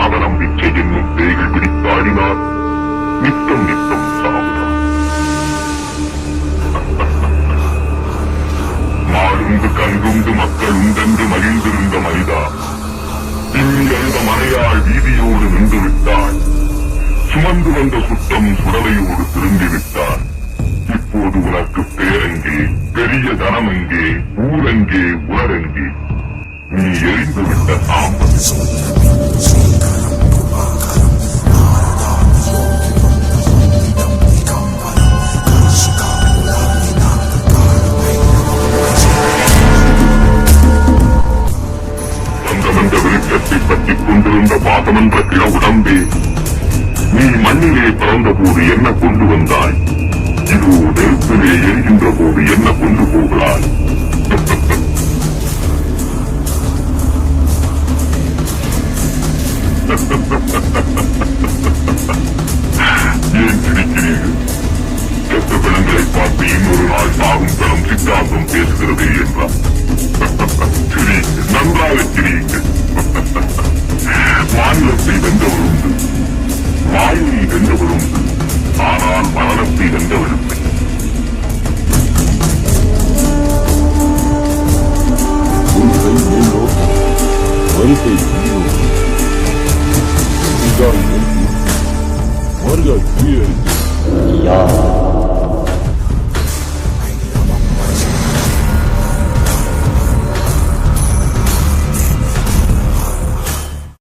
அவநம்பிக்கை என்னும் பேய்கள் பிடித்தாடினார் நித்தம் நித்தம் சாவுதான். மாடுண்டு கங்குண்டு மக்கள் உண்டென்று மகிழ்ந்திருந்த மனிதா இனி அந்த மனையாள் வீதியோடு நின்றுவிட்டாள் சுமந்து வந்த சுத்தம் சுடலையோடு திரும்பிவிட்டான் இப்போது உனக்கு பேரங்கே பெரிய தனமெங்கே ஊரெங்கே உணரெங்கே நீ எரிந்துவிட்ட சாம்பல் பற்றிக் கொண்டிருந்த பாசமென்ற கிழ உடம்பே நீ மண்ணிலே பிறந்தபோது என்ன கொண்டு வந்தாய் இதோ நெருப்பிலே எரிகின்ற போது என்ன கொண்டு போகிறாய் Ha ha ha. வருகை கீழோக்கி இதுதான் என் தீர்ப்பு. வருக கீழே யார்